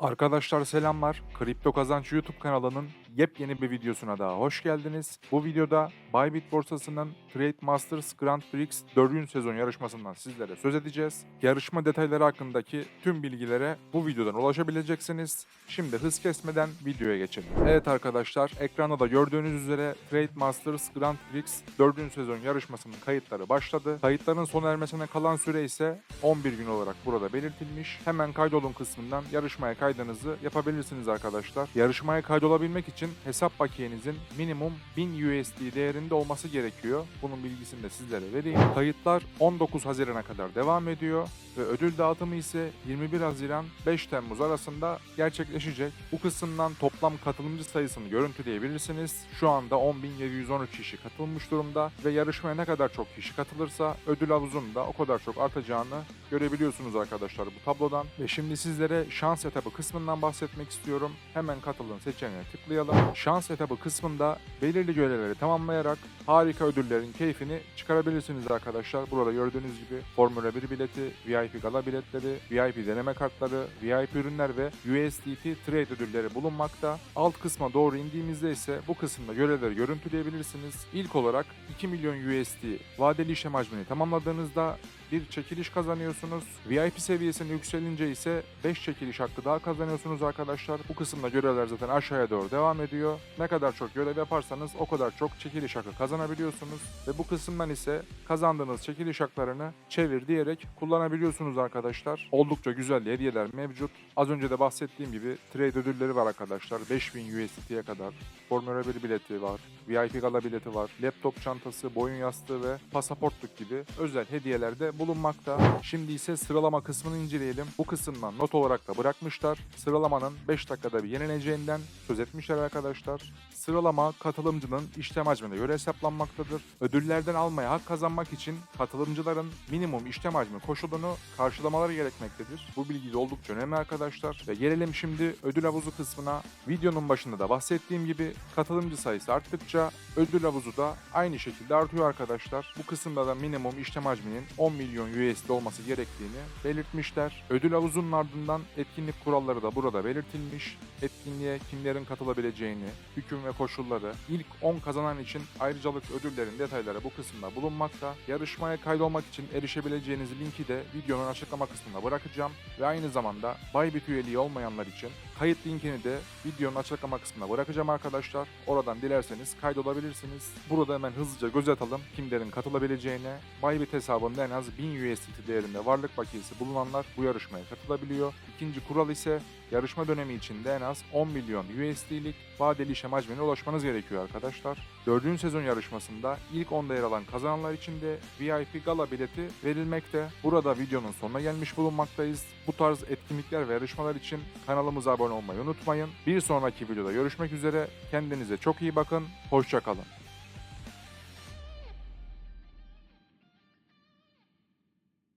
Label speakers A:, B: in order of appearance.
A: Arkadaşlar selamlar. Kripto Kazanç YouTube kanalının yepyeni bir videosuna daha hoş geldiniz. Bu videoda Bybit borsasının Trade Masters Grand Prix 4. sezon yarışmasından sizlere söz edeceğiz. Yarışma detayları hakkındaki tüm bilgilere bu videodan ulaşabileceksiniz. Şimdi hız kesmeden videoya geçelim. Evet arkadaşlar ekranda da gördüğünüz üzere Trade Masters Grand Prix 4. sezon yarışmasının kayıtları başladı. Kayıtların sona ermesine kalan süre ise 11 gün olarak burada belirtilmiş. Hemen kaydolun kısmından yarışmaya kaydınızı yapabilirsiniz arkadaşlar. Yarışmaya kaydolabilmek için hesap bakiyenizin minimum 1000 USD değerinde olması gerekiyor. Bunun bilgisini de sizlere vereyim. Kayıtlar 19 Haziran'a kadar devam ediyor ve ödül dağıtımı ise 21 Haziran 5 Temmuz arasında gerçekleşecek. Bu kısımdan toplam katılımcı sayısını görüntüleyebilirsiniz. Şu anda 10.713 kişi katılmış durumda ve yarışmaya ne kadar çok kişi katılırsa ödül havuzunun da o kadar çok artacağını görebiliyorsunuz arkadaşlar bu tablodan. Ve şimdi sizlere şans etabı kısmından bahsetmek istiyorum. Hemen katılın seçeneğine tıklayalım. Şans etabı kısmında belirli görevleri tamamlayarak harika ödüllerin keyfini çıkarabilirsiniz arkadaşlar. Burada gördüğünüz gibi Formula 1 bileti, VIP gala biletleri, VIP deneme kartları, VIP ürünler ve USDT trade ödülleri bulunmakta. Alt kısma doğru indiğimizde ise bu kısımda görevleri görüntüleyebilirsiniz. İlk olarak 2 milyon USD vadeli işlem hacmini tamamladığınızda bir çekiliş kazanıyorsunuz. VIP seviyesine yükselince ise 5 çekiliş hakkı daha kazanıyorsunuz arkadaşlar. Bu kısımda görevler zaten aşağıya doğru devam ediyor. Ne kadar çok görev yaparsanız o kadar çok çekiliş hakkı kazanabiliyorsunuz. Ve bu kısımdan ise kazandığınız çekiliş haklarını çevir diyerek kullanabiliyorsunuz arkadaşlar. Oldukça güzel hediyeler mevcut. Az önce de bahsettiğim gibi trade ödülleri var arkadaşlar. 5000 USDT'ye kadar. Formula 1 bileti var. VIP gala bileti var. Laptop çantası, boyun yastığı ve pasaportluk gibi özel hediyeler de bulunmakta. Şimdi ise sıralama kısmını inceleyelim. Bu kısımdan not olarak da bırakmışlar. Sıralamanın 5 dakikada bir yenileceğinden söz etmişler arkadaşlar. Sıralama katılımcının işlem hacmine göre hesaplanmaktadır. Ödüllerden almaya hak kazanmak için katılımcıların minimum işlem hacmi koşulunu karşılamaları gerekmektedir. Bu bilgi de oldukça önemli arkadaşlar. Ve gelelim şimdi ödül havuzu kısmına. Videonun başında da bahsettiğim gibi katılımcı sayısı arttıkça ödül havuzu da aynı şekilde artıyor arkadaşlar. Bu kısımda da minimum işlem hacminin 10 milyon USD olması gerektiğini belirtmişler. Ödül havuzunun ardından etkinlik kuralları da burada belirtilmiş. Etkinliğe kimlerin katılabileceğini, hüküm ve koşulları, ilk 10 kazanan için ayrıcalık ödüllerin detayları bu kısımda bulunmakta. Yarışmaya kaydolmak için erişebileceğiniz linki de videonun açıklama kısmına bırakacağım. Ve aynı zamanda Bybit üyeliği olmayanlar için kayıt linkini de videonun açıklama kısmına bırakacağım arkadaşlar. Oradan dilerseniz kaydolabilirsiniz. Burada hemen hızlıca göz atalım kimlerin katılabileceğine. Bybit hesabında en az 1000 USDT değerinde varlık bakiyesi bulunanlar bu yarışmaya katılabiliyor. İkinci kural ise yarışma dönemi içinde en az 10 milyon USD'lik vadeli işlem hacmine ulaşmanız gerekiyor arkadaşlar. Dördüncü sezon yarışmasında ilk 10'da yer alan kazananlar için de VIP gala bileti verilmekte. Burada videonun sonuna gelmiş bulunmaktayız. Bu tarz etkinlikler ve yarışmalar için kanalımıza abone olmayı unutmayın. Bir sonraki videoda görüşmek üzere. Kendinize çok iyi bakın. Hoşçakalın.